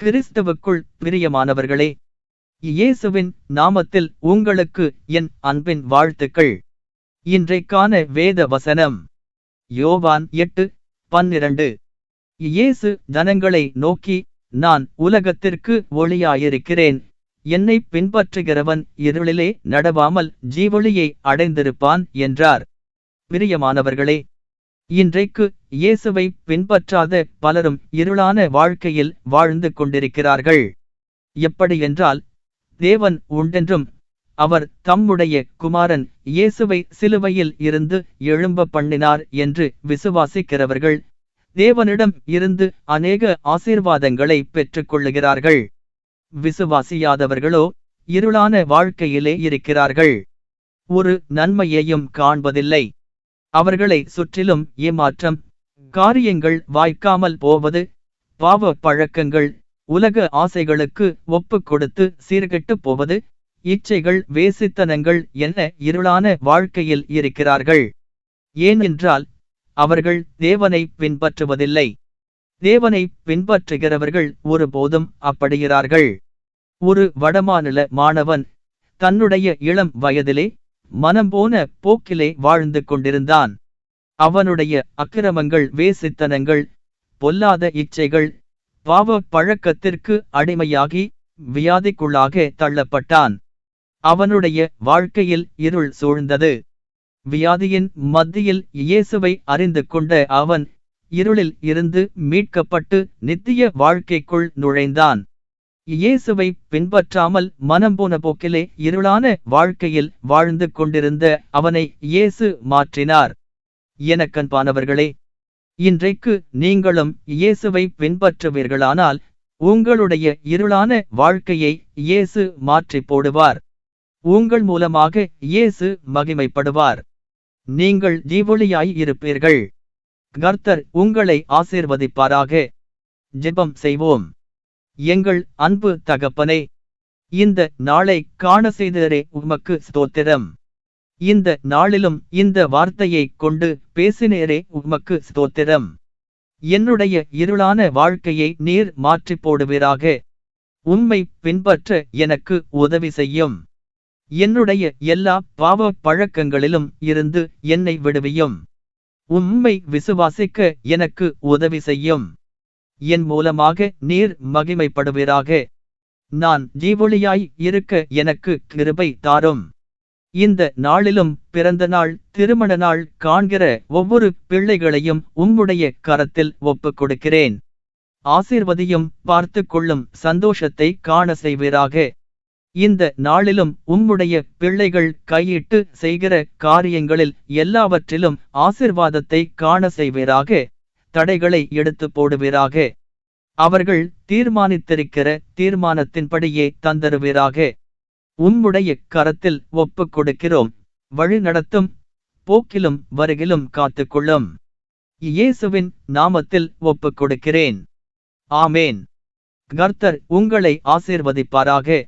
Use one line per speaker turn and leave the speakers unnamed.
கிறிஸ்தவுக்குள் பிரியமானவர்களே இயேசுவின் நாமத்தில் உங்களுக்கு என் அன்பின் வாழ்த்துக்கள். இன்றைக்கான வேத வசனம் யோவான் எட்டு பன்னிரண்டு. இயேசு ஜனங்களை நோக்கி நான் உலகத்திற்கு ஒளியாயிருக்கிறேன். என்னை பின்பற்றுகிறவன் இருளிலே நடவாமல் ஜீவொளியை அடைந்திருப்பான் என்றார். பிரியமானவர்களே இன்றைக்கு இயேசுவை பின்பற்றாத பலரும் இருளான வாழ்க்கையில் வாழ்ந்து கொண்டிருக்கிறார்கள். எப்படியென்றால் தேவன் உண்டென்றும் அவர் தம்முடைய குமாரன் இயேசுவை சிலுவையில் இருந்து எழும்ப பண்ணினார் என்று விசுவாசிக்கிறவர்கள் தேவனிடம் இருந்து அநேக ஆசீர்வாதங்களை பெற்றுக்கொள்ளுகிறார்கள். விசுவாசியாதவர்களோ இருளான வாழ்க்கையிலே இருக்கிறார்கள். ஒரு நன்மையையும் காண்பதில்லை. அவர்களை சுற்றிலும் ஏமாற்றம் காரியங்கள் வாய்க்காமல் போவது பாவ பழக்கங்கள் உலக ஆசைகளுக்கு ஒப்புக் கொடுத்து சீர்கெட்டு போவது இச்சைகள் வேசித்தனங்கள் என்ன இருளான வாழ்க்கையில் இருக்கிறார்கள். ஏனென்றால் அவர்கள் தேவனை பின்பற்றுவதில்லை. தேவனை பின்பற்றுகிறவர்கள் ஒருபோதும் அப்படிகிறார்கள் ஒரு வடமாநில மாணவன் தன்னுடைய இளம் வயதிலே மனம் போன போக்கிலே வாழ்ந்து கொண்டிருந்தான். அவனுடைய அக்கிரமங்கள் வேசித்தனங்கள் பொல்லாத இச்சைகள் பாவ பழக்கத்திற்கு அடிமையாகி வியாதிக்குள்ளாக தள்ளப்பட்டான். அவனுடைய வாழ்க்கையில் இருள் சூழ்ந்தது. வியாதியின் மத்தியில் இயேசுவை அறிந்து கொண்ட அவன் இருளில் இருந்து மீட்கப்பட்டு நித்திய வாழ்க்கைக்குள் நுழைந்தான். இயேசுவை பின்பற்றாமல் மனம் போன போக்கிலே இருளான வாழ்க்கையில் வாழ்ந்து கொண்டிருந்த அவனை இயேசு மாற்றினார். எனக்கன்பானவர்களே இன்றைக்கு நீங்களும் இயேசுவை பின்பற்றுவீர்களானால் உங்களுடைய இருளான வாழ்க்கையை இயேசு மாற்றி போடுவார். உங்கள் மூலமாக இயேசு மகிமைப்படுவார். நீங்கள் ஜீவொளியாய் இருப்பீர்கள். கர்த்தர் உங்களை ஆசீர்வதிப்பாராக. ஜெபம் செய்வோம். எங்கள் அன்பு தகப்பனே இந்த நாளை காண செய்தரே உமக்கு ஸ்தோத்திரம். இந்த நாளிலும் இந்த வார்த்தையை கொண்டு பேசினேரே உமக்கு ஸ்தோத்திரம். என்னுடைய இருளான வாழ்க்கையை நீர் மாற்றி போடுவீராக. உம்மை பின்பற்ற எனக்கு உதவி செய்யும். என்னுடைய எல்லா பாவ பழக்கங்களிலும் இருந்து என்னை விடுவியும். உம்மை விசுவாசிக்க எனக்கு உதவி செய்யும். என் மூலமாக நீர் மகிமைப்படுவீராக. நான் ஜீவொளியாய் இருக்க எனக்கு கிருபை தாரும். இந்த நாளிலும் பிறந்த நாள் திருமண நாள் காண்கிற ஒவ்வொரு பிள்ளைகளையும் உம்முடைய கரத்தில் ஒப்புக் கொடுக்கிறேன் ஆசீர்வதியும் பார்த்து கொள்ளும் சந்தோஷத்தை காண செய்வீராக. இந்த நாளிலும் உம்முடைய பிள்ளைகள் கையிட்டு செய்கிற காரியங்களில் எல்லாவற்றிலும் ஆசிர்வாதத்தை காண செய்வீராக. தடைகளை எடுத்து போடுவீராக. அவர்கள் தீர்மானித்திருக்கிற தீர்மானத்தின்படியே தந்தருவீராக. உம்முடைய கரத்தில் ஒப்புக் கொடுக்கிறோம். வழி நடத்தும் போக்கிலும் வருகிலும் காத்துக்கொள்ளும். இயேசுவின் நாமத்தில் ஒப்புக் கொடுக்கிறேன். ஆமேன். கர்த்தர் உங்களை ஆசீர்வதிப்பாராக.